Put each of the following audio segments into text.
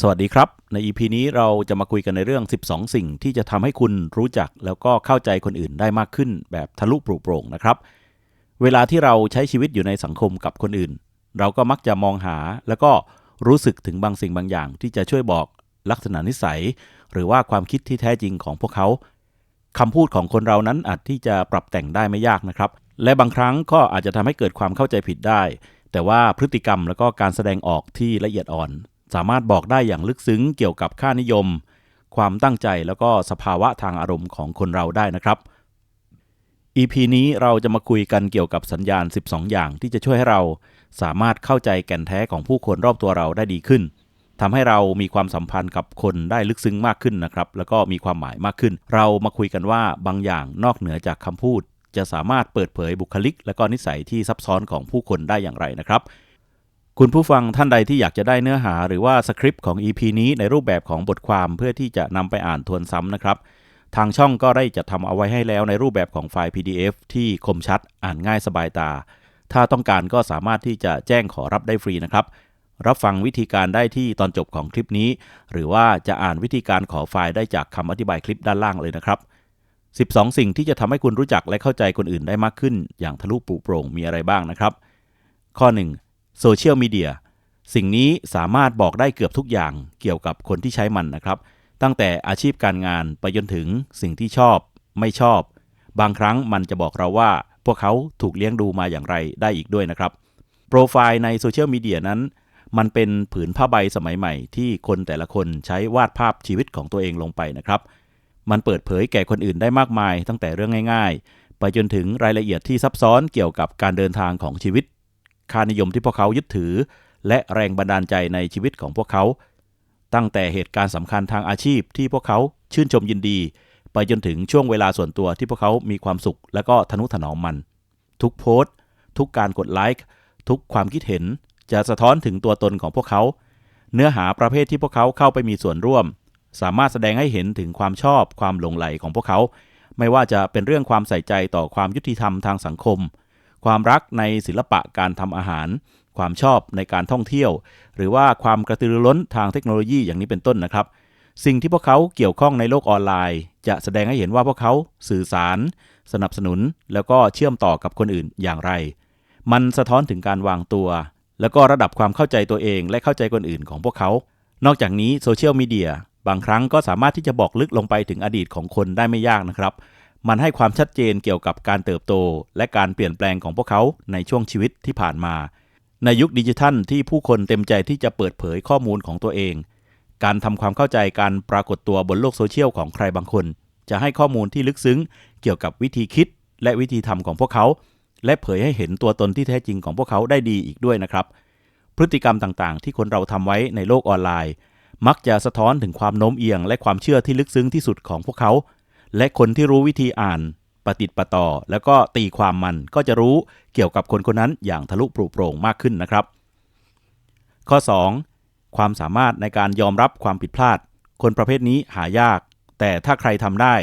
สวัสดีครับ ใน EP นี้เราจะมาคุยกันในเรื่อง 12 สิ่งที่จะทำให้คุณรู้จักแล้วก็เข้าใจคนอื่นได้มากขึ้น แบบทะลุปลุโปร่งนะครับ เวลาที่เราใช้ชีวิตอยู่ในสังคมกับคนอื่น เราก็มักจะมองหาแล้วก็รู้สึกถึงบางสิ่งบางอย่าง ที่จะช่วยบอกลักษณะนิสัย หรือว่าความคิดที่แท้จริงของพวกเขาคำพูดของคนเรานั้นอาจที่จะปรับแต่งได้ไม่ยากนะครับ และบางครั้งก็อาจจะทำให้เกิดความเข้าใจผิดได้ แต่ว่าพฤติกรรมแล้วก็การแสดงออกที่ละเอียดอ่อน สามารถบอกได้อย่างลึกซึ้งเกี่ยวกับค่านิยม ความตั้งใจแล้วก็สภาวะทางอารมณ์ของคนเราได้นะครับ EP นี้เราจะมาคุยกันเกี่ยวกับสัญญาณ 12 อย่างที่จะช่วยให้เรา สามารถเข้าใจแก่นแท้ของผู้คนรอบตัวเราได้ดีขึ้นทำให้เรามีความสัมพันธ์กับคนได้ลึกซึ้งมากขึ้นนะครับ แล้วก็มีความหมายมากขึ้น เรามาคุยกันว่าบางอย่างนอกเหนือจากคำพูด จะสามารถเปิดเผยบุคลิก และก็นิสัยที่ซับซ้อนของผู้คนได้อย่างไรนะครับ คุณผู้ฟังท่านใดที่อยากจะได้เนื้อหาหรือว่าสคริปต์ของ EP นี้ในรูปแบบของบทความเพื่อที่จะนำไปอ่านทวนซ้ำนะครับ ทางช่องก็ได้จัดทำเอาไว้ให้แล้วในรูปแบบของไฟล์ PDF ที่คมชัด อ่านง่ายสบายตา ถ้าต้องการก็สามารถที่จะแจ้งขอรับได้ฟรีนะครับ รับฟังวิธีการได้ที่ตอนจบของคลิปนี้ หรือว่าจะอ่านวิธีการขอไฟล์ได้จากคำอธิบายคลิปด้านล่างเลยนะครับ 12 สิ่งที่จะทำให้คุณรู้จักและเข้าใจคนอื่นได้มากขึ้น อย่างทะลุปลุโปร่งมีอะไรบ้างนะครับ ข้อ 1. โซเชียลมีเดียสิ่งนี้สามารถบอกได้เกือบทุกอย่างเกี่ยวกับคนที่ใช้มันนะครับ ตั้งแต่อาชีพการงานไปจนถึงสิ่งที่ชอบ ไม่ชอบ บางครั้งมันจะบอกเราว่า พวกเขาถูกเลี้ยงดูมาอย่างไรได้อีกด้วยนะครับ โปรไฟล์ในโซเชียลมีเดียนั้น มันเป็นผืนผ้าใบสมัยใหม่ ที่คนแต่ละคนใช้วาดภาพชีวิตของตัวเองลงไปนะครับ มันเปิดเผยแก่คนอื่นได้มากมาย ตั้งแต่เรื่องง่าย ๆ ไปจนถึงรายละเอียดที่ซับซ้อนเกี่ยวกับการเดินทางของชีวิต ค่านิยมที่พวกเขายึดถือ และแรงบันดาลใจในชีวิตของพวกเขา ตั้งแต่เหตุการณ์สำคัญทางอาชีพที่พวกเขาชื่นชมยินดี ไปจนถึงช่วงเวลาส่วนตัวที่พวกเขามีความสุข และก็ทนุถนอมมัน ทุกโพสต์ ทุกการกดไลค์ทุกความคิดเห็นจะสะท้อนถึงตัวตนของพวกเขา เนื้อหาประเภทที่พวกเขาเข้าไปมีส่วนร่วม สามารถแสดงให้เห็นถึงความชอบความหลงไหลของพวกเขา ไม่ว่าจะเป็นเรื่องความใส่ใจต่อความยุติธรรมทางสังคม ความรักในศิลปะการทำอาหาร ความชอบในการท่องเที่ยว หรือว่าความกระตือรือร้นทางเทคโนโลยีอย่างนี้เป็นต้นนะครับ สิ่งที่พวกเขาเกี่ยวข้องในโลกออนไลน์ จะแสดงให้เห็นว่าพวกเขาสื่อสาร สนับสนุน แล้วก็เชื่อมต่อกับคนอื่นอย่างไร มันสะท้อนถึงการวางตัว แล้วก็ระดับความเข้าใจตัวเองและเข้าใจคนอื่นของพวกเขา นอกจากนี้โซเชียลมีเดียบางครั้งก็สามารถที่จะบอกลึกลงไปถึงอดีตของคนได้ไม่ยากนะครับ มันให้ความชัดเจนเกี่ยวกับการเติบโต และการเปลี่ยนแปลงของพวกเขาในช่วงชีวิตที่ผ่านมา ในยุคดิจิทัลที่ผู้คนเต็มใจที่จะเปิดเผยข้อมูลของตัวเอง การทำความเข้าใจการปรากฏตัวบนโลกโซเชียลของใครบางคน จะให้ข้อมูลที่ลึกซึ้ง เกี่ยวกับวิธีคิด และวิธีทำของพวกเขา และเผยให้เห็นตัวตนที่แท้จริงของพวกเขาได้ดีอีกด้วยนะครับ พฤติกรรมต่างๆ ที่คนเราทำไว้ในโลกออนไลน์ มักจะสะท้อนถึงความโน้มเอียง และความเชื่อที่ลึกซึ้งที่สุดของพวกเขา และคนที่รู้วิธีอ่านปฏิดปะต่อ แล้วก็ตีความมันก็จะรู้เกี่ยวกับคนคนนั้นอย่างทะลุปลุโปร่งมากขึ้นนะครับ ข้อ 2. ความสามารถในการยอมรับความผิดพลาด คนประเภทนี้หายาก แต่ถ้าใครทำได้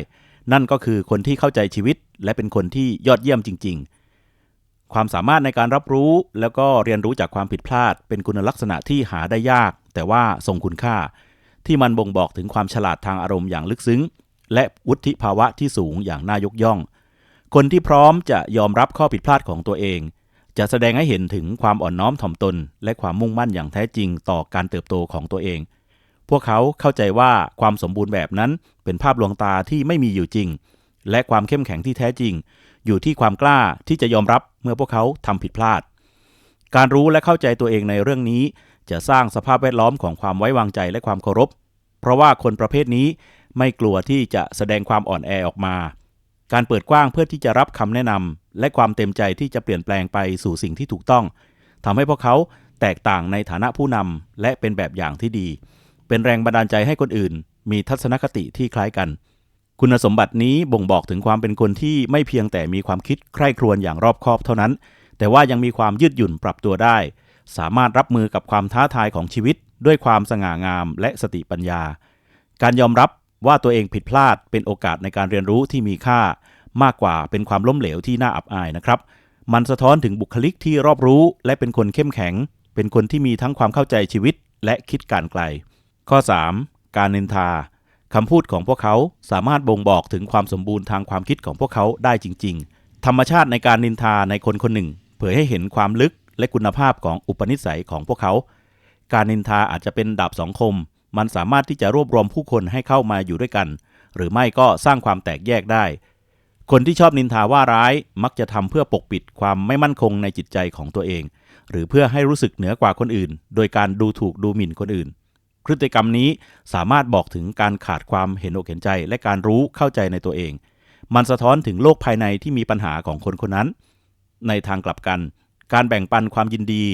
นั่นก็คือคนที่เข้าใจชีวิต และเป็นคนที่ยอดเยี่ยมจริง ๆ ความสามารถในการรับรู้ แล้วก็เรียนรู้จากความผิดพลาด เป็นคุณลักษณะที่หาได้ยาก แต่ว่าทรงคุณค่า ที่มันบ่งบอกถึงความฉลาดทางอารมณ์อย่างลึกซึ้ง และวุฒิภาวะที่สูงอย่างน่ายกย่อง คนที่พร้อมจะยอมรับข้อผิดพลาดของตัวเอง จะแสดงให้เห็นถึงความอ่อนน้อมถ่อมตน และความมุ่งมั่นอย่างแท้จริงต่อการเติบโตของตัวเอง พวกเขาเข้าใจว่าความสมบูรณ์แบบนั้นเป็นภาพลวงตาที่ไม่มีอยู่จริง และความเข้มแข็งที่แท้จริง อยู่ที่ความกล้าที่จะยอมรับเมื่อพวกเขาทำผิดพลาด การรู้และเข้าใจตัวเองในเรื่องนี้ จะสร้างสภาพแวดล้อมของความไว้วางใจและความเคารพ เพราะว่าคนประเภทนี้ ไม่กลัวที่จะแสดงความอ่อนแอออกมา การเปิดกว้างเพื่อที่จะรับคำแนะนำและความเต็มใจที่จะเปลี่ยนแปลงไปสู่สิ่งที่ถูกต้องทำให้พวกเขาแตกต่างในฐานะผู้นำและเป็นแบบอย่างที่ดี เป็นแรงบันดาลใจให้คนอื่น มีทัศนคติที่คล้ายกัน คุณสมบัตินี้บ่งบอกถึงความเป็นคนที่ไม่เพียงแต่มีความคิดใคร่ครวญอย่างรอบคอบเท่านั้น แต่ว่ายังมีความยืดหยุ่นปรับตัวได้ สามารถรับมือกับความท้าทายของชีวิต ด้วยความสง่างามและสติปัญญา การยอมรับ ว่าตัวเองผิดพลาดเป็นโอกาสในการเรียนรู้ที่มีค่ามากกว่าเป็นความล้มเหลวที่น่าอับอายนะครับ มันสะท้อนถึงบุคลิกที่รอบรู้ และเป็นคนเข้มแข็ง เป็นคนที่มีทั้งความเข้าใจชีวิต และคิดการไกล ข้อ 3. การนินทาคำพูดของพวกเขาสามารถบ่งบอกถึงความสมบูรณ์ทางความคิดของพวกเขาได้จริง ๆ ธรรมชาติในการนินทาในคนคนหนึ่ง เผยให้เห็นความลึกและคุณภาพของอุปนิสัยของพวกเขา การนินทาอาจจะเป็นดาบสองคม มันสามารถที่จะรวบรวมผู้คนให้เข้ามาอยู่ด้วยกัน หรือไม่ก็สร้างความแตกแยกได้ คนที่ชอบนินทาว่าร้ายมักจะทำเพื่อปกปิดความไม่มั่นคงในจิตใจของตัวเอง หรือเพื่อให้รู้สึกเหนือกว่าคนอื่น โดยการดูถูกดูหมิ่นคนอื่น พฤติกรรมนี้สามารถบอกถึงการขาดความเห็นอกเห็นใจ และการรู้เข้าใจในตัวเอง มันสะท้อนถึงโลกภายในที่มีปัญหาของคนคนนั้น ในทางกลับกัน การแบ่งปันความยินดี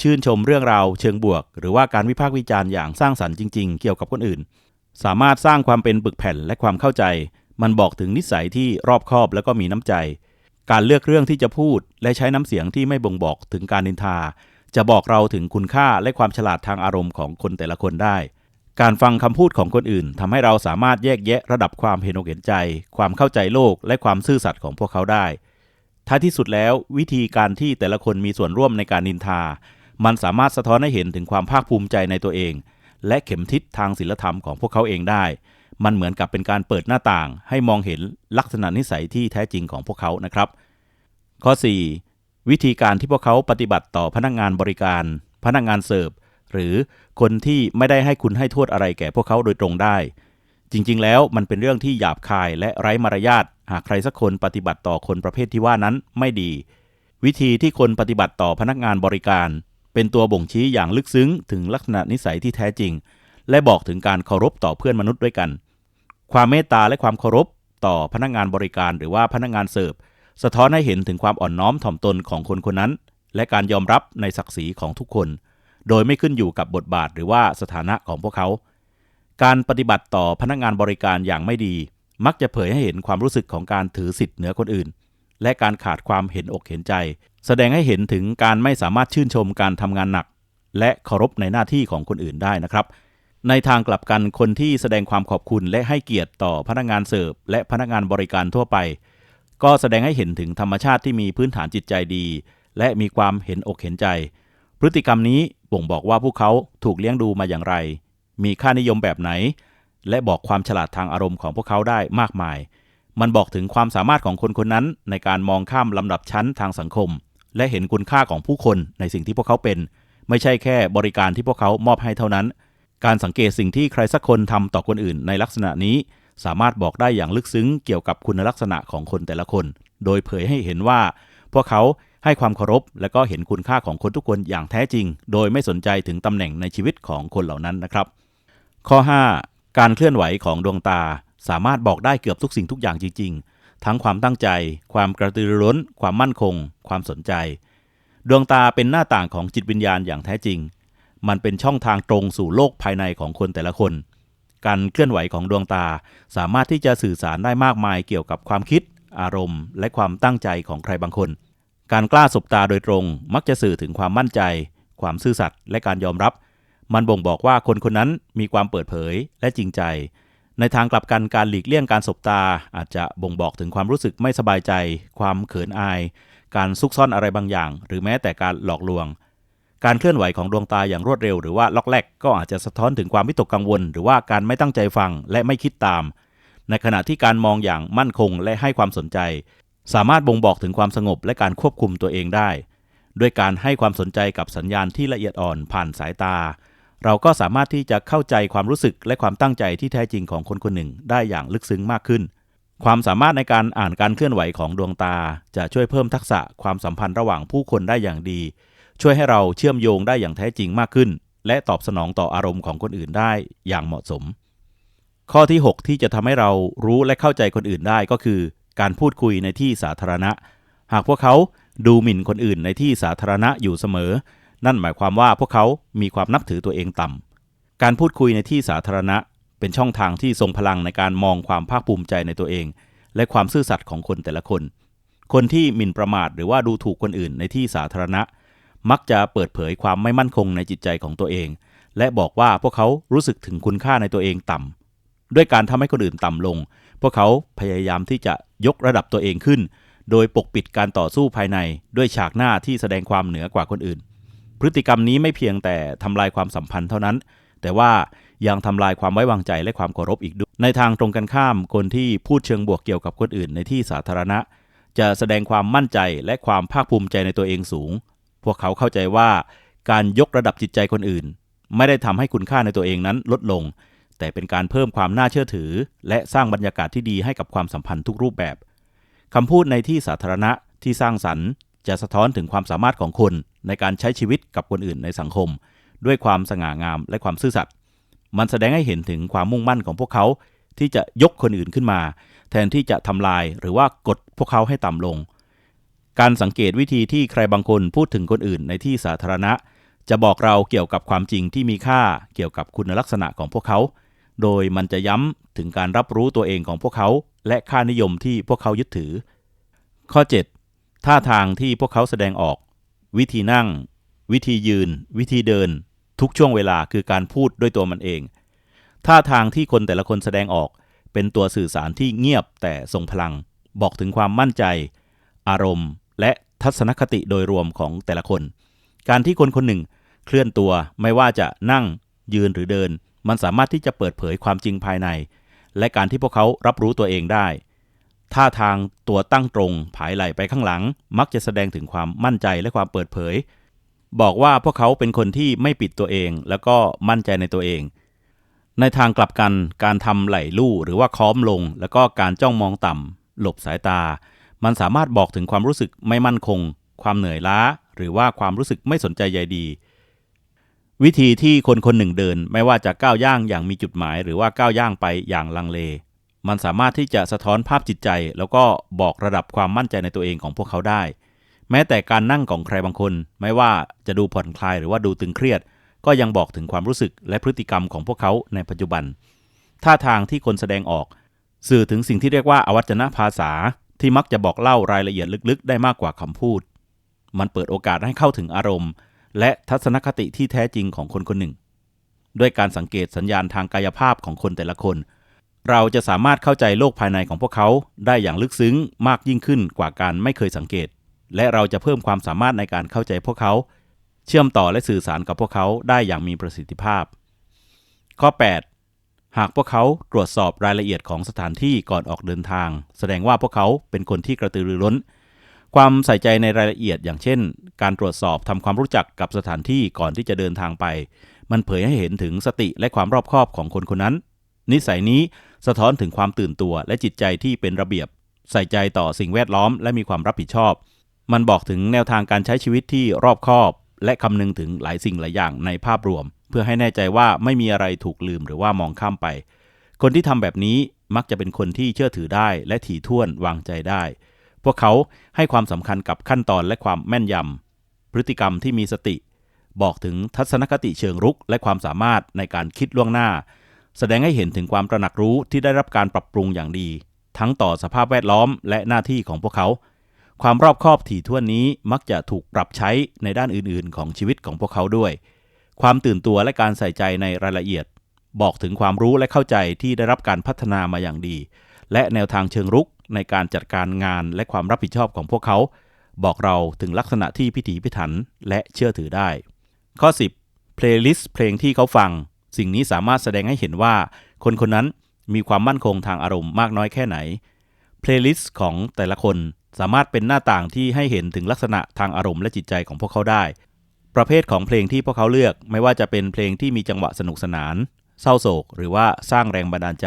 ชื่นชมเรื่องราวเชิงบวก หรือว่าการวิพากษ์วิจารณ์อย่างสร้างสรรค์จริงๆ เกี่ยวกับคนอื่น สามารถสร้างความเป็นปึกแผ่นและความเข้าใจ มันบอกถึงนิสัยที่รอบคอบแล้วก็มีน้ำใจ การเลือกเรื่องที่จะพูด และใช้น้ำเสียงที่ไม่บ่งบอกถึงการนินทา จะบอกเราถึงคุณค่าและความฉลาดทางอารมณ์ของคนแต่ละคนได้ การฟังคำพูดของคนอื่นทำให้เราสามารถแยกแยะระดับความเห็นอกเห็นใจ ความเข้าใจโลก และความซื่อสัตย์ของพวกเขาได้ท้ายที่สุดแล้ววิธีการที่แต่ละคนมีส่วนร่วมในการนินทา มันสามารถสะท้อนให้เห็นถึงความภาคภูมิใจในตัวเอง และเข็มทิศทางศิลธรรมของพวกเขาเองได้ มันเหมือนกับเป็นการเปิดหน้าต่าง ให้มองเห็นลักษณะนิสัยที่แท้จริงของพวกเขานะครับ ข้อ 4. วิธีการที่พวกเขาปฏิบัติต่อพนักงงานบริการ พนักงงานเสิร์ฟหรือคนที่ไม่ได้ให้คุณให้โทษอะไรแก่พวกเขาโดยตรงได้ จริงๆ แล้วมันเป็นเรื่องที่หยาบคายและไร้มารยาทหากใครสักคนปฏิบัติต่อคนประเภทที่ว่านั้นไม่ดี วิธีที่คนปฏิบัติต่อพนักงานบริการ เป็นตัวบ่งชี้อย่างลึกซึ้งถึงลักษณะนิสัยที่แท้จริง และบอกถึงการเคารพต่อเพื่อนมนุษย์ด้วยกัน ความเมตตาและความเคารพต่อพนักงานบริการหรือว่าพนักงานเสิร์ฟสะท้อนให้เห็นถึงความอ่อนน้อมถ่อมตนของคนคนนั้น และการยอมรับในศักดิ์ศรีของทุกคน โดยไม่ขึ้นอยู่กับบทบาทหรือว่าสถานะของพวกเขา การปฏิบัติต่อพนักงานบริการอย่างไม่ดี มักจะเผยให้เห็นความรู้สึกของการถือสิทธิ์เหนือคนอื่น และการขาดความเห็นอกเห็นใจ แสดงให้เห็นถึงการไม่สามารถชื่นชมการทำงานหนัก และเคารพในหน้าที่ของคนอื่นได้นะครับ ในทางกลับกันคนที่แสดงความขอบคุณและให้เกียรติต่อพนักงานเสิร์ฟและพนักงานบริการทั่วไป ก็แสดงให้เห็นถึงธรรมชาติที่มีพื้นฐานจิตใจดี และมีความเห็นอกเห็นใจ พฤติกรรมนี้บ่งบอกว่าพวกเขาถูกเลี้ยงดูมาอย่างไร มีค่านิยมแบบไหน และบอกความฉลาดทางอารมณ์ของพวกเขาได้มากมาย มันบอกถึงความสามารถของคนคนนั้นในการมองข้ามลำดับชั้นทางสังคม และเห็นคุณค่าของผู้คนในสิ่งที่พวกเขาเป็น ไม่ใช่แค่บริการที่พวกเขามอบให้เท่านั้น การสังเกตสิ่งที่ใครสักคนทำต่อคนอื่นในลักษณะนี้ สามารถบอกได้อย่างลึกซึ้งเกี่ยวกับคุณลักษณะของคนแต่ละคน โดยเผยให้เห็นว่า พวกเขาให้ความเคารพ และก็เห็นคุณค่าของคนทุกคนอย่างแท้จริง โดยไม่สนใจถึงตำแหน่งในชีวิตของคนเหล่านั้นนะครับ ข้อ 5. การเคลื่อนไหวของดวงตา สามารถบอกได้เกือบทุกสิ่งทุกอย่างจริง ๆ ทั้งความตั้งใจ ความกระตือรือร้น ความมั่นคง ความสนใจ ดวงตาเป็นหน้าต่างของจิตวิญญาณอย่างแท้จริง มันเป็นช่องทางตรงสู่โลกภายในของคนแต่ละคน การเคลื่อนไหวของดวงตาสามารถที่จะสื่อสารได้มากมายเกี่ยวกับความคิด อารมณ์ และความตั้งใจของใครบางคน การกล้าสบตาโดยตรง มักจะสื่อถึงความมั่นใจ ความซื่อสัตย์และการยอมรับ มันบ่งบอกว่าคนคนนั้นมีความเปิดเผยและจริงใจ ในทางกลับกันการหลีกเลี่ยงการสบตา อาจจะบ่งบอกถึงความรู้สึกไม่สบายใจ ความเขินอาย การซุกซ่อนอะไรบางอย่าง หรือแม้แต่การหลอกลวง การเคลื่อนไหวของดวงตาอย่างรวดเร็วหรือว่าล็อกแรกก็อาจจะสะท้อนถึงความวิตกกังวล หรือว่าการไม่ตั้งใจฟังและไม่คิดตาม ในขณะที่การมองอย่างมั่นคงและให้ความสนใจ สามารถบ่งบอกถึงความสงบและการควบคุมตัวเองได้ ด้วยการให้ความสนใจกับสัญญาณที่ละเอียดอ่อนผ่านสายตา เราก็สามารถที่จะเข้าใจความรู้สึกและความตั้งใจที่แท้จริงของคนคนหนึ่งได้อย่างลึกซึ้งมากขึ้น ความสามารถในการอ่านการเคลื่อนไหวของดวงตา จะช่วยเพิ่มทักษะความสัมพันธ์ระหว่างผู้คนได้อย่างดี ช่วยให้เราเชื่อมโยงได้อย่างแท้จริงมากขึ้น และตอบสนองต่ออารมณ์ของคนอื่นได้อย่างเหมาะสม ข้อที่ 6 ที่จะทำให้เรารู้และเข้าใจคนอื่นได้ก็คือ การพูดคุยในที่สาธารณะ หากพวกเขาดูหมิ่นคนอื่นในที่สาธารณะอยู่เสมอ นั่นหมายความว่าพวกเขามีความนับถือตัวเองต่ำ การพูดคุยในที่สาธารณะ เป็นช่องทางที่ทรงพลังในการมองความภาคภูมิใจในตัวเอง และความซื่อสัตย์ของคนแต่ละคน คนที่หมิ่นประมาทหรือว่าดูถูกคนอื่นในที่สาธารณะ มักจะเปิดเผยความไม่มั่นคงในจิตใจของตัวเอง และบอกว่าพวกเขารู้สึกถึงคุณค่าในตัวเองต่ำ ด้วยการทำให้คนอื่นต่ำลง พวกเขาพยายามที่จะยกระดับตัวเองขึ้น โดยปกปิดการต่อสู้ภายในด้วยฉากหน้าที่แสดงความเหนือกว่าคนอื่น พฤติกรรมนี้ไม่เพียงแต่ทำลายความสัมพันธ์เท่านั้น แต่ว่ายังทำลายความไว้วางใจและความเคารพอีกด้วย ในทางตรงกันข้ามคนที่พูดเชิงบวกเกี่ยวกับคนอื่นในที่สาธารณะ จะแสดงความมั่นใจและความภาคภูมิใจในตัวเองสูง พวกเขาเข้าใจว่าการยกระดับจิตใจคนอื่น ไม่ได้ทำให้คุณค่าในตัวเองนั้นลดลง แต่เป็นการเพิ่มความน่าเชื่อถือ และสร้างบรรยากาศที่ดีให้กับความสัมพันธ์ทุกรูปแบบคำพูดในที่สาธารณะที่สร้างสรรค์ จะสะท้อนถึงความสามารถของคนในการใช้ชีวิตกับคนอื่นในสังคม ด้วยความสง่างามและความซื่อสัตย์มันแสดงให้เห็นถึงความมุ่งมั่นของพวกเขา ที่จะยกคนอื่นขึ้นมา แทนที่จะทำลายหรือว่ากดพวกเขาให้ต่ำลง การสังเกตวิธีที่ใครบางคนพูดถึงคนอื่นในที่สาธารณะ จะบอกเราเกี่ยวกับความจริงที่มีค่าเกี่ยวกับคุณลักษณะของพวกเขา โดยมันจะย้ำถึงการรับรู้ตัวเองของพวกเขา และค่านิยมที่พวกเขายึดถือ ข้อ 7. ท่าทางที่พวกเขาแสดงออก วิธีนั่ง วิธียืน วิธีเดิน ทุกช่วงเวลาคือการพูดด้วยตัวมันเอง ท่าทางที่คนแต่ละคนแสดงออก เป็นตัวสื่อสารที่เงียบแต่ทรงพลัง บอกถึงความมั่นใจ อารมณ์ และทัศนคติโดยรวมของแต่ละคน การที่คนคนหนึ่งเคลื่อนตัวไม่ว่าจะนั่ง ยืนหรือเดิน มันสามารถที่จะเปิดเผยความจริงภายใน และการที่พวกเขารับรู้ตัวเองได้ ท่าทางตัวตั้งตรงผายไหลไปข้างหลัง มักจะแสดงถึงความมั่นใจและความเปิดเผย บอกว่าพวกเขาเป็นคนที่ไม่ปิดตัวเอง แล้วก็มั่นใจในตัวเอง ในทางกลับกันการทำไหลลู่หรือว่าค้อมลง แล้วก็การจ้องมองต่ำหลบสายตา มันสามารถบอกถึงความรู้สึกไม่มั่นคง ความเหนื่อยล้า หรือว่าความรู้สึกไม่สนใจใยดี วิธีที่คนคนหนึ่งเดิน ไม่ว่าจะก้าวย่างอย่างมีจุดหมาย หรือว่าก้าวย่างไปอย่างลังเล มันสามารถที่จะสะท้อนภาพจิตใจ แล้วก็บอกระดับความมั่นใจในตัวเองของพวกเขาได้ แม้แต่การนั่งของใครบางคน ไม่ว่าจะดูผ่อนคลายหรือว่าดูตึงเครียด ก็ยังบอกถึงความรู้สึกและพฤติกรรมของพวกเขาในปัจจุบัน ท่าทางที่คนแสดงออก สื่อถึงสิ่งที่เรียกว่าอวัจนภาษา ที่มักจะบอกเล่ารายละเอียดลึกๆ ได้มากกว่าคำพูด มันเปิดโอกาสให้เข้าถึงอารมณ์ และทัศนคติที่แท้จริงของคนคนหนึ่ง ด้วยการสังเกตสัญญาณทางกายภาพของคนแต่ละคน เราจะสามารถเข้าใจโลกภายในของพวกเขาได้อย่างลึกซึ้งมากยิ่งขึ้นกว่าการไม่เคยสังเกต และเราจะเพิ่มความสามารถในการเข้าใจพวกเขา เชื่อมต่อและสื่อสารกับพวกเขาได้อย่างมีประสิทธิภาพ ข้อ 8 หากพวกเขาตรวจสอบรายละเอียดของสถานที่ก่อนออกเดินทาง แสดงว่าพวกเขาเป็นคนที่กระตือรือร้น ความใส่ใจในรายละเอียดอย่างเช่น การตรวจสอบทำความรู้จักกับสถานที่ก่อนที่จะเดินทางไป มันเผยให้เห็นถึงสติและความรอบคอบของคนคนนั้น นิสัยนี้สะท้อนถึงความตื่นตัวและจิตใจที่เป็นระเบียบ ใส่ใจต่อสิ่งแวดล้อมและมีความรับผิดชอบ มันบอกถึงแนวทางการใช้ชีวิตที่รอบคอบ และคำนึงถึงหลายสิ่งหลายอย่างในภาพรวม เพื่อให้แน่ใจว่าไม่มีอะไรถูกลืมหรือว่ามองข้ามไป คนที่ทำแบบนี้มักจะเป็นคนที่เชื่อถือได้ และถี่ถ้วนวางใจได้ พวกเขาให้ความสำคัญกับขั้นตอนและความแม่นยำพฤติกรรมที่มีสติ บอกถึงทัศนคติเชิงรุก และความสามารถในการคิดล่วงหน้า แสดงให้เห็นถึงความตระหนักรู้ที่ได้รับการปรับปรุงอย่างดี ทั้งต่อสภาพแวดล้อมและหน้าที่ของพวกเขา ความรอบคอบถี่ถ้วนนี้มักจะถูกปรับใช้ในด้านอื่นๆ ของชีวิตของพวกเขาด้วย ความตื่นตัวและการใส่ใจในรายละเอียด บอกถึงความรู้และเข้าใจที่ได้รับการพัฒนามาอย่างดี และแนวทางเชิงรุกในการจัดการงานและความรับผิดชอบของพวกเขา บอกเราถึงลักษณะที่พิถีพิถันและเชื่อถือได้ ข้อ 10 เพลย์ลิสต์เพลงที่เขาฟัง สิ่งนี้สามารถแสดงให้เห็นว่า คนคนนั้นมีความมั่นคงทางอารมณ์มากน้อยแค่ไหน เพลย์ลิสต์ของแต่ละคนสามารถเป็นหน้าต่างที่ให้เห็นถึงลักษณะทางอารมณ์และจิตใจของพวกเขาได้ ประเภทของเพลงที่พวกเขาเลือก ไม่ว่าจะเป็นเพลงที่มีจังหวะสนุกสนาน เศร้าโศก หรือว่าสร้างแรงบันดาลใจ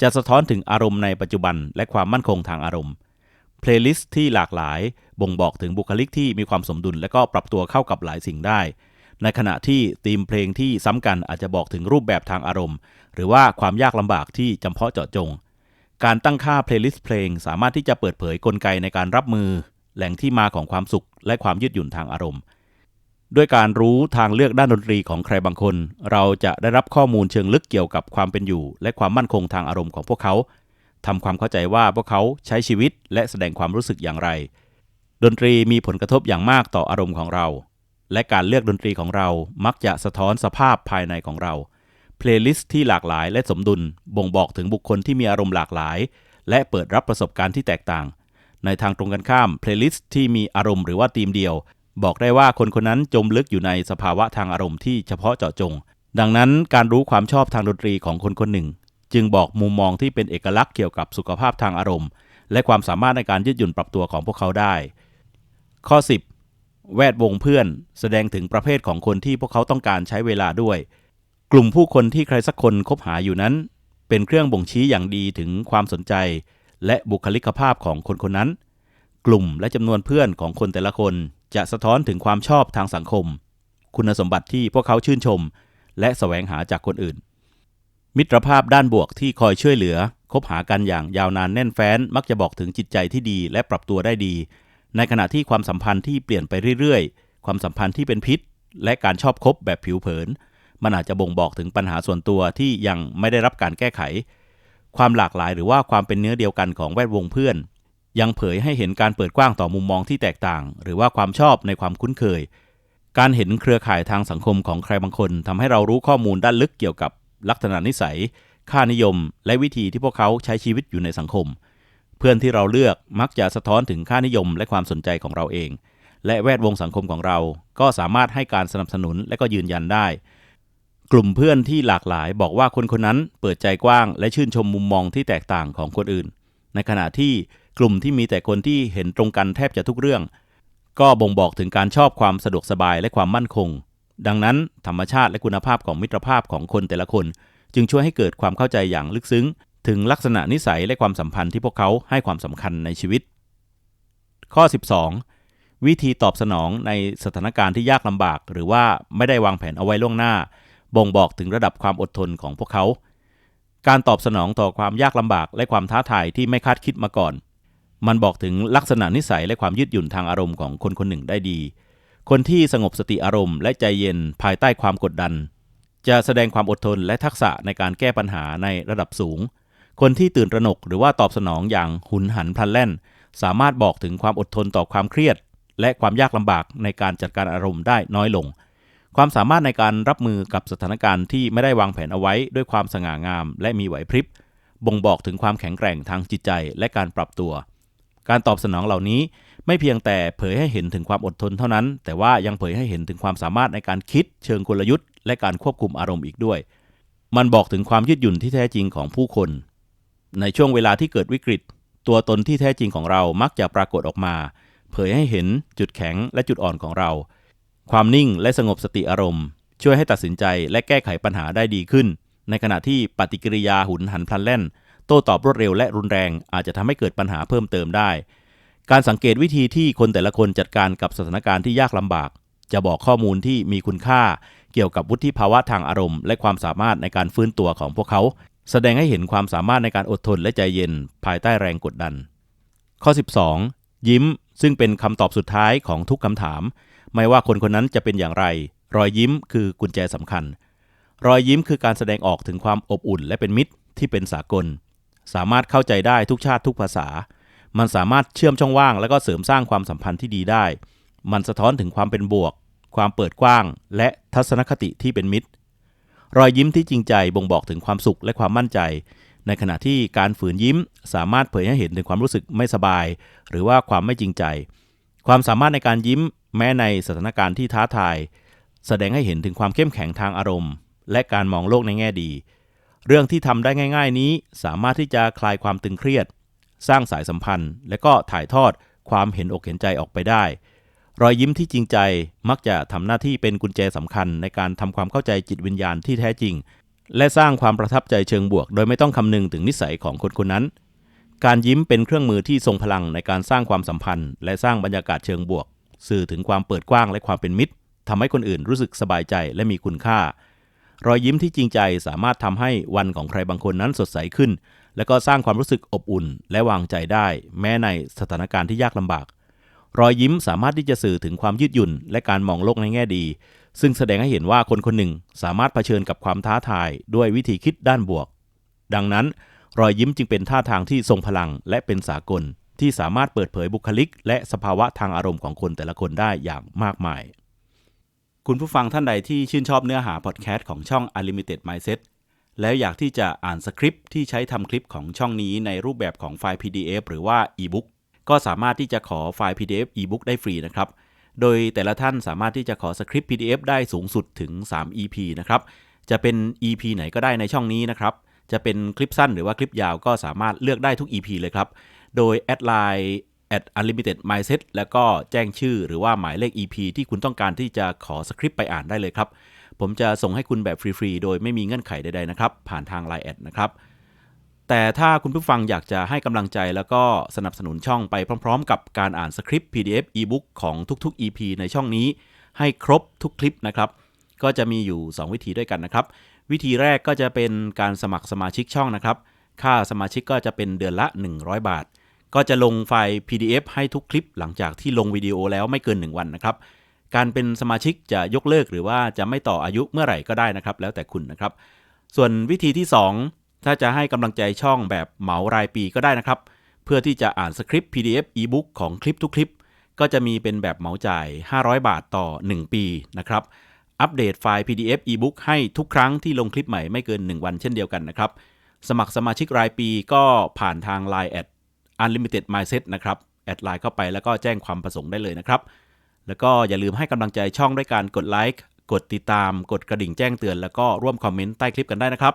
จะสะท้อนถึงอารมณ์ในปัจจุบันและความมั่นคงทางอารมณ์เพลย์ลิสต์ที่หลากหลาย บ่งบอกถึงบุคลิกที่มีความสมดุล และก็ปรับตัวเข้ากับหลายสิ่งได้ ในขณะที่ธีมเพลงที่ซ้ำกันอาจจะบอกถึงรูปแบบทางอารมณ์ หรือว่าความยากลำบากที่จำเพาะเจาะจง การตั้งค่าเพลย์ลิสต์เพลงสามารถที่จะเปิดเผยกลไกในการรับมือ แหล่งที่มาของความสุข และความยืดหยุ่นทางอารมณ์ด้วยการรู้ทางเลือกด้านดนตรีของใครบางคน เราจะได้รับข้อมูลเชิงลึกเกี่ยวกับความเป็นอยู่ และความมั่นคงทางอารมณ์ของพวกเขาทำความเข้าใจว่าพวกเขาใช้ชีวิตและแสดงความรู้สึกอย่างไร ดนตรีมีผลกระทบอย่างมากต่ออารมณ์ของเรา และการเลือกดนตรีของเรามักจะสะท้อนสภาพภายในของเรา เพลย์ลิสต์ที่หลากหลายและสมดุล บ่งบอกถึงบุคคลที่มีอารมณ์หลากหลาย และเปิดรับประสบการณ์ที่แตกต่าง ในทางตรงกันข้าม เพลย์ลิสต์ที่มีอารมณ์หรือว่าธีมเดียว บอกได้ว่าคนคนนั้นจมลึกอยู่ในสภาวะทางอารมณ์ที่เฉพาะเจาะจง ดังนั้นการรู้ความชอบทางดนตรีของคนคนหนึ่ง จึงบอกมุมมองที่เป็นเอกลักษณ์เกี่ยวกับสุขภาพทางอารมณ์ และความสามารถในการยืดหยุ่นปรับตัวของพวกเขาได้ ข้อ 10 แวดวงเพื่อน แสดงถึงประเภทของคนที่พวกเขาต้องการใช้เวลาด้วย กลุ่มผู้คนที่ใครสักคนคบหาอยู่นั้น เป็นเครื่องบ่งชี้อย่างดีถึงความสนใจ และบุคลิกภาพของคนคนนั้น กลุ่มและจำนวนเพื่อนของคนแต่ละคนจะสะท้อนถึงความชอบทางสังคม คุณสมบัติที่พวกเขาชื่นชม และแสวงหาจากคนอื่น มิตรภาพด้านบวกที่คอยช่วยเหลือ คบหากันอย่างยาวนานแน่นแฟ้น มักจะบอกถึงจิตใจที่ดีและปรับตัวได้ดี ในขณะที่ความสัมพันธ์ที่เปลี่ยนไปเรื่อยๆ ความสัมพันธ์ที่เป็นพิษ และการชอบคบแบบผิวเผิน มันอาจจะบ่งบอกถึงปัญหาส่วนตัวที่ยังไม่ได้รับการแก้ไข ความหลากหลายหรือว่าความเป็นเนื้อเดียวกันของแวดวงเพื่อน ยังเผยให้เห็นการเปิดกว้างต่อมุมมองที่แตกต่าง หรือว่าความชอบในความคุ้นเคย การเห็นเครือข่ายทางสังคมของใครบางคนทำให้เรารู้ข้อมูลด้านลึกเกี่ยวกับลักษณะนิสัย ค่านิยม และวิธีที่พวกเขาใช้ชีวิตอยู่ในสังคมเเพื่อนที่เราเลือกมักจะสะท้อนถึงค่านิยมและความสนใจของเราเอง และแวดวงสังคมของเรา ก็สามารถให้การสนับสนุนและก็ยืนยันได้ กลุ่มเพื่อนที่หลากหลายบอกว่าคนคนนั้นเปิดใจกว้าง และชื่นชมมุมมองที่แตกต่างของคนอื่น ในขณะที่กลุ่มที่มีแต่คนที่เห็นตรงกันแทบจะทุกเรื่อง ก็บ่งบอกถึงการชอบความสะดวกสบายและความมั่นคง ดังนั้นธรรมชาติและคุณภาพของมิตรภาพของคนแต่ละคน จึงช่วยให้เกิดความเข้าใจอย่างลึกซึ้ง ถึงลักษณะนิสัยและความสัมพันธ์ที่พวกเขาให้ความสำคัญในชีวิต ข้อ 12 วิธีตอบสนองในสถานการณ์ที่ยากลำบาก หรือว่าไม่ได้วางแผนเอาไว้ล่วงหน้า บ่งบอกถึงระดับความอดทนของพวกเขา การตอบสนองต่อความยากลำบากและความท้าทายที่ไม่คาดคิดมาก่อน มันบอกถึงลักษณะนิสัยและความยืดหยุ่นทางอารมณ์ของคนคนหนึ่งได้ดี คนที่สงบสติอารมณ์และใจเย็นภายใต้ความกดดันจะแสดงความอดทนและทักษะในการแก้ปัญหาในระดับสูง คนที่ตื่นตระหนกหรือว่าตอบสนองอย่างหุนหันพลันแล่น สามารถบอกถึงความอดทนต่อความเครียด และความยากลำบากในการจัดการอารมณ์ได้น้อยลง ความสามารถในการรับมือกับสถานการณ์ที่ไม่ได้วางแผนเอาไว้ด้วยความสง่างาม และมีไหวพริบ บ่งบอกถึงความแข็งแกร่งทางจิตใจและการปรับตัว การตอบสนองเหล่านี้ไม่เพียงแต่เผยให้เห็นถึงความอดทนเท่านั้น แต่ว่ายังเผยให้เห็นถึงความสามารถในการคิดเชิงกลยุทธ์ และการควบคุมอารมณ์อีกด้วย มันบอกถึงความยืดหยุ่นที่แท้จริงของผู้คน ในช่วงเวลาที่เกิดวิกฤต ตัวตนที่แท้จริงของเรามักจะปรากฏออกมา เผยให้เห็นจุดแข็งและจุดอ่อนของเรา ความนิ่งและสงบสติอารมณ์ ช่วยให้ตัดสินใจและแก้ไขปัญหาได้ดีขึ้น ในขณะที่ปฏิกิริยาหุนหันพลันแล่น โต้ตอบรวดเร็วและรุนแรงอาจจะทำให้เกิดปัญหาเพิ่มเติมได้ การสังเกตวิธีที่คนแต่ละคนจัดการกับสถานการณ์ที่ยากลำบาก จะบอกข้อมูลที่มีคุณค่า เกี่ยวกับวุฒิภาวะทางอารมณ์ และความสามารถในการฟื้นตัวของพวกเขาแสดงให้เห็นความสามารถในการอดทนและใจเย็นภายใต้แรงกดดัน ข้อ 12 ยิ้มซึ่งเป็นคำตอบสุดท้ายของทุกคำถาม ไม่ว่าคนคนนั้นจะเป็นอย่างไร รอยยิ้มคือกุญแจสำคัญ รอยยิ้มคือการแสดงออกถึงความอบอุ่น และเป็นมิตรที่เป็นสากล สามารถเข้าใจได้ทุกชาติทุกภาษา มันสามารถเชื่อมช่องว่าง และก็เสริมสร้างความสัมพันธ์ที่ดีได้ มันสะท้อนถึงความเป็นบวก ความเปิดกว้าง และทัศนคติที่เป็นมิตร รอยยิ้มที่จริงใจบ่งบอกถึงความสุขและความมั่นใจ ในขณะที่การฝืนยิ้มสามารถเผยให้เห็นถึงความรู้สึกไม่สบาย หรือว่าความไม่จริงใจ ความสามารถในการยิ้มแม้ในสถานการณ์ที่ท้าทาย แสดงให้เห็นถึงความเข้มแข็งทางอารมณ์ และการมองโลกในแง่ดี เรื่องที่ทำได้ง่าย ๆ นี้สามารถที่จะคลายความตึงเครียด สร้างสายสัมพันธ์ และก็ถ่ายทอดความเห็นอกเห็นใจออกไปได้ รอยยิ้มที่จริงใจมักจะทำหน้าที่เป็นกุญแจสำคัญในการทำความเข้าใจจิตวิญญาณที่แท้จริง และสร้างความประทับใจเชิงบวก โดยไม่ต้องคำนึงถึงนิสัยของคนคนนั้น การยิ้มเป็นเครื่องมือที่ทรงพลังในการสร้างความสัมพันธ์ และสร้างบรรยากาศเชิงบวก สื่อถึงความเปิดกว้างและความเป็นมิตรทำให้คนอื่นรู้สึกสบายใจและมีคุณค่า รอยยิ้มที่จริงใจสามารถทำให้วันของใครบางคนนั้นสดใสขึ้น และก็สร้างความรู้สึกอบอุ่น และวางใจได้ แม้ในสถานการณ์ที่ยากลำบาก รอยยิ้มสามารถที่จะสื่อถึงความยืดหยุ่น และการมองโลกในแง่ดี ซึ่งแสดงให้เห็นว่าคนคนหนึ่งสามารถเผชิญกับความท้าทายด้วยวิธีคิดด้านบวก ดังนั้น รอยยิ้มจึงเป็นท่าทางที่ทรงพลังและเป็นสากล ที่สามารถเปิดเผยบุคลิก และสภาวะทางอารมณ์ของคนแต่ละคนได้อย่างมากมาย คุณผู้ฟังท่านใดที่ชื่นชอบเนื้อหาพอดแคสต์ของช่อง Unlimited Mindset แล้วอยากที่จะอ่านสคริปต์ที่ใช้ทำคลิปของช่องนี้ในรูปแบบของไฟล์ PDF หรือว่า e-book ก็สามารถที่จะขอไฟล์ PDF e-book ได้ฟรีนะครับ โดยแต่ละท่านสามารถที่จะขอสคริปต์ PDF ได้สูงสุดถึง 3 EP นะครับ จะเป็น EP ไหนก็ได้ในช่องนี้นะครับ จะเป็นคลิปสั้นหรือว่าคลิปยาวก็สามารถเลือกได้ทุก EP เลยครับ โดยแอดไลน์ at unlimited mindset แล้วก็แจ้งชื่อหรือว่าหมายเลข EP ที่คุณต้องการที่จะขอสคริปต์ไปอ่านได้เลยครับ ผมจะส่งให้คุณแบบฟรีๆ โดยไม่มีเงื่อนไขใดๆนะครับ ผ่านทาง Line แอดนะครับ แต่ถ้าคุณผู้ฟังอยากจะให้กำลังใจแล้วก็สนับสนุนช่องไปพร้อมๆ กับการอ่านสคริปต์ PDF e-book ของทุกๆ EP ในช่องนี้ ให้ครบทุกคลิปนะครับ ก็จะมีอยู่ 2 วิธีด้วยกันนะครับ วิธีแรกก็จะเป็นการสมัครสมาชิกช่องนะครับ ค่าสมาชิกก็จะเป็นเดือนละ 100 บาท ก็จะลงไฟล์ PDF ให้ทุกคลิปหลังจากที่ลงวิดีโอแล้วไม่เกิน 1 วันนะครับ การเป็นสมาชิกจะยกเลิกหรือว่าจะไม่ต่ออายุเมื่อไหร่ก็ได้นะครับ แล้วแต่คุณนะครับ ส่วนวิธีที่ 2 ถ้าจะให้กำลังใจช่องแบบเหมารายปีก็ได้นะครับ เพื่อที่จะอ่านสคริปต์ PDF e-book ของคลิปทุกคลิป ก็จะมีเป็นแบบเหมาจ่าย 500 บาทต่อ 1 ปีนะครับอัปเดตไฟล์ PDF e-book ให้ทุกครั้งที่ลงคลิปใหม่ไม่เกิน 1 วันเช่นเดียวกันนะครับ สมัครสมาชิกรายปีก็ผ่านทาง Line at unlimited mindset นะครับ แอดไลน์เข้าไปแล้วก็แจ้งความประสงค์ได้เลยนะครับ แล้วก็อย่าลืมให้กำลังใจช่องด้วยการกดไลค์ กดติดตาม กดกระดิ่งแจ้งเตือน แล้วก็ร่วมคอมเมนต์ใต้คลิปกันได้นะครับ